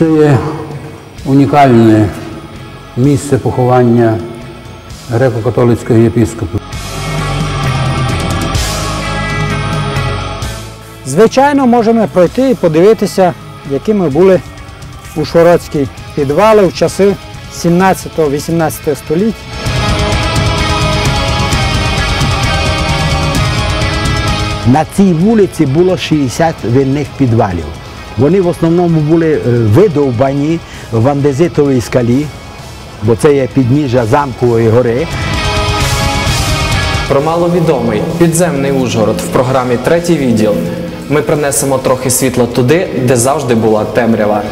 Це є унікальне місце поховання греко-католицького єпіскопа. Звичайно, можемо пройти і подивитися, якими були ушгородські підвали в часи 17-18 століть. На цій вулиці було 60 винних підвалів. Вони в основному були е, видовбані в андезитовій скалі, бо це є підніжжя замкової гори. Про маловідомий підземний Ужгород в програмі Третій відділ ми принесемо трохи світла туди, де завжди була темрява.